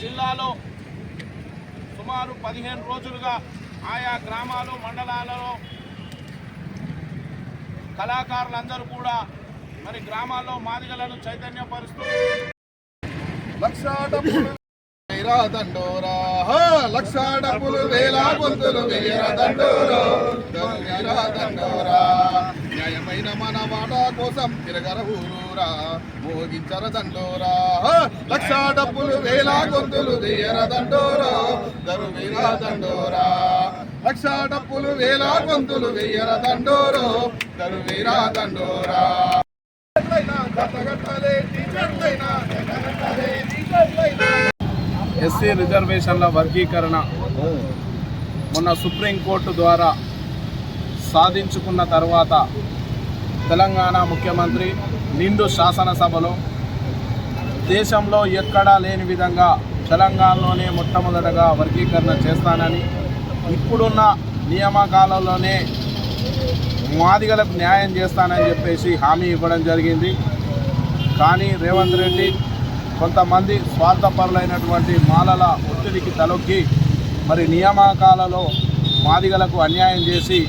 జిల్లాలో సుమారు పదిహేను రోజులుగా ఆయా గ్రామాలు మండలాలలో కళాకారులందరూ కూడా మరి గ్రామాల్లో మాదిగలను చైతన్యపరుస్తూ దండోరా లక్ష డబ్బులు వేల గొంతులు వేర దండోరా దండోరా న్యాయమైన మన వాటా కోసం తిరగర ఊరూరా మోగించర దండోరా. లక్ష డబ్బులు వేల గొంతులు వేర దండోరా దరు దండోరా. లక్ష డబ్బులు వేల గొంతులు వేయర దండోరో దరువీర దండోరా. ఎస్సీ రిజర్వేషన్ల వర్గీకరణ మొన్న సుప్రీంకోర్టు ద్వారా సాధించుకున్న తర్వాత తెలంగాణ ముఖ్యమంత్రి నిండు శాసనసభలో దేశంలో ఎక్కడా లేని విధంగా తెలంగాణలోనే మొట్టమొదటగా వర్గీకరణ చేస్తానని ఇప్పుడున్న నియామకాలలోనే మాదిగలకు న్యాయం చేస్తానని చెప్పేసి హామీ ఇవ్వడం జరిగింది. కానీ రేవంత్ రెడ్డి కొంతమంది స్వార్థపరులైనటువంటి మాలల ఒత్తిడికి తలొగ్గి మరి నియామకాలలో మాదిగలకు అన్యాయం చేసి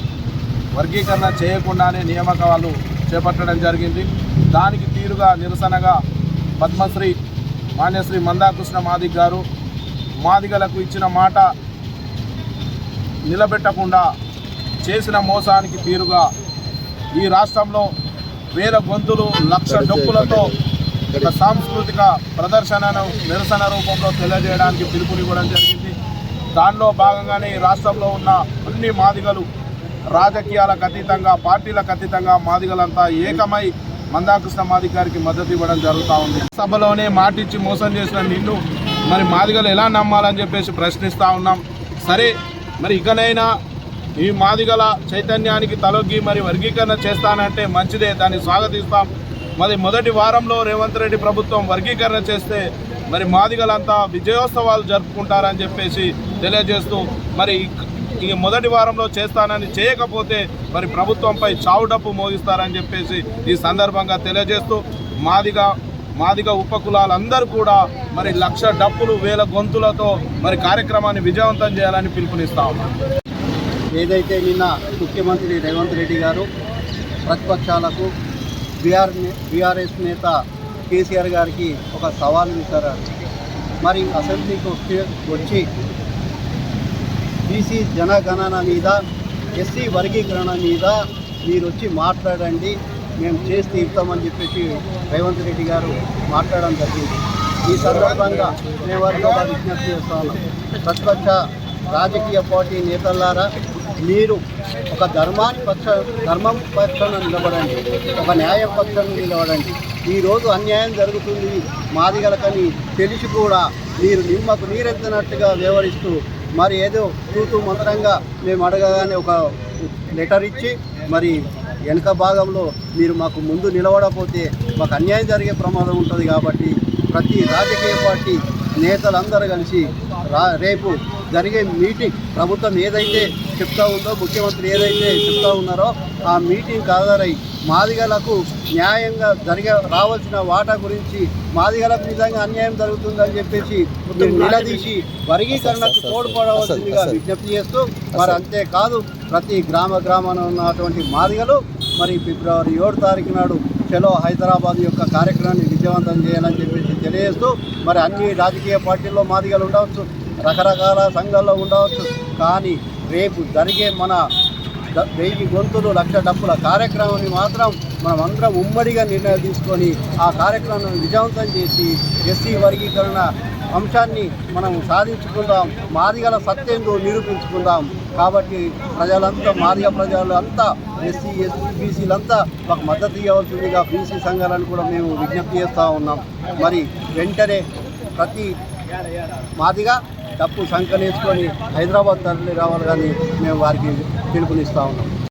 వర్గీకరణ చేయకుండానే నియామకాలు చేపట్టడం జరిగింది. దానికి తీరుగా నిరసనగా పద్మశ్రీ మాన్యశ్రీ మందాకృష్ణ మాదిగ్ గారు మాదిగలకు ఇచ్చిన మాట నిలబెట్టకుండా చేసిన మోసానికి తీరుగా ఈ రాష్ట్రంలో వేల గొంతులు లక్ష డొక్కులతో ఒక సాంస్కృతిక ప్రదర్శనను నిరసన రూపంలో తెలియజేయడానికి పిలుపునివ్వడం జరిగింది. దానిలో భాగంగానే ఈ రాష్ట్రంలో ఉన్న అన్ని మాదిగలు రాజకీయాలకు అతీతంగా పార్టీలకు అతీతంగా మాదిగలంతా ఏకమై మందాకృష్ణ మాదిగ గారికి మద్దతు ఇవ్వడం జరుగుతూ ఉంది. సభలోనే మాటిచ్చి మోసం చేసిన నిన్ను మరి మాదిగలు ఎలా నమ్మాలని చెప్పేసి ప్రశ్నిస్తూ ఉన్నాం. సరే మరి ఇకనైనా ఈ మాదిగల చైతన్యానికి తలొగ్గి మరి వర్గీకరణ చేస్తానంటే మంచిదే దాన్ని స్వాగతిస్తాం. మరి మొదటి వారంలో రేవంత్ రెడ్డి ప్రభుత్వం వర్గీకరణ చేస్తే మరి మాదిగలంతా విజయోత్సవాలు జరుపుకుంటారని చెప్పేసి తెలియజేస్తూ మరి ఇక- మొదటి వారంలో చేస్తానని చేయకపోతే మరి ప్రభుత్వంపై చావు చావుడప్పు మోగిస్తారని చెప్పేసి ఈ సందర్భంగా తెలియజేస్తూ మాదిగా మాదిగ ఉపకులాలందరూ కూడా మరి లక్ష డప్పులు వేల గొంతులతో మరి కార్యక్రమాన్ని విజయవంతం చేయాలని పిలుపునిస్తా ఏదైతే నిన్న ముఖ్యమంత్రి రేవంత్ రెడ్డి గారు ప్రతిపక్షాలకు బీఆర్ బీఆర్ఎస్ నేత కేసీఆర్ గారికి ఒక సవాల్ విసిరారు. మరి అసెంబ్లీకి వచ్చి వచ్చి బీసీ జనగణన మీద ఎస్సీ వర్గీకరణ మీద మీరు వచ్చి మాట్లాడండి. మేము చేసి తీరుతామని చెప్పేసి రేవంత్ రెడ్డి గారు మాట్లాడడం జరిగింది. ఈ సందర్భంగా మేము వారికి విజ్ఞప్తి చేస్తాము ప్రతిపక్ష రాజకీయ పార్టీ నేతలారా మీరు ఒక ధర్మాన్ని పక్ష ధర్మం పక్షాన నిలబడండి. ఒక న్యాయ పక్షాన నిలబడండి. ఈరోజు అన్యాయం జరుగుతుంది. మాదిగలకని తెలిసి కూడా మీరు నిమ్మకు నీరెత్తినట్టుగా వ్యవహరిస్తూ మరి ఏదో తూతూ మంత్రంగా మేము అడగగానే ఒక లెటర్ ఇచ్చి మరి వెనక భాగంలో మీరు మాకు ముందు నిలబడకపోతే మాకు అన్యాయం జరిగే ప్రమాదం ఉంటుంది కాబట్టి ప్రతి రాజకీయ పార్టీ నేతలందరూ కలిసి రా రేపు జరిగే మీటింగ్ ప్రభుత్వం ఏదైతే చెప్తా ఉందో ముఖ్యమంత్రి ఏదైతే చెప్తా ఉన్నారో ఆ మీటింగ్ ఆధారై మాదిగలకు న్యాయంగా జరిగే రావాల్సిన వాటా గురించి మాదిగలకు నిజంగా అన్యాయం జరుగుతుందని చెప్పేసి నిలదీసి వర్గీకరణకు తోడ్పడవలసిందిగా విజ్ఞప్తి చేస్తూ మరి అంతేకాదు ప్రతి గ్రామ గ్రామాన ఉన్నటువంటి మాదిగలు మరి ఫిబ్రవరి ఏడు తారీఖు నాడు చలో హైదరాబాద్ యొక్క కార్యక్రమాన్ని విజయవంతం చేయాలని చెప్పేసి తెలియజేస్తూ మరి అన్ని రాజకీయ పార్టీల్లో మాదిగలు ఉండవచ్చు. రకరకాల సంఘాల్లో ఉండవచ్చు. కానీ రేపు జరిగే మన వెయ్యి గొంతులు లక్ష డప్పుల కార్యక్రమాన్ని మాత్రం మనం అందరం ఉమ్మడిగా నిర్ణయం తీసుకొని ఆ కార్యక్రమాన్ని విజయవంతం చేసి ఎస్సీ వర్గీకరణ అంశాన్ని మనం సాధించుకుందాం. మాదిగల సత్యంతో నిరూపించుకుందాం. కాబట్టి ప్రజలంతా మాదిగ ప్రజలు అంతా ఎస్సీ ఎస్సీ బీసీలంతా మాకు మద్దతు ఇవ్వవలసిందిగా బీసీ సంఘాలను కూడా మేము విజ్ఞప్తి చేస్తూ ఉన్నాం. మరి వెంటనే ప్రతి మాదిగా తప్పు సంకనేసుకొని హైదరాబాద్ తరలి రావాలి కానీ మేము వారికి పిలుపునిస్తూ ఉన్నాం.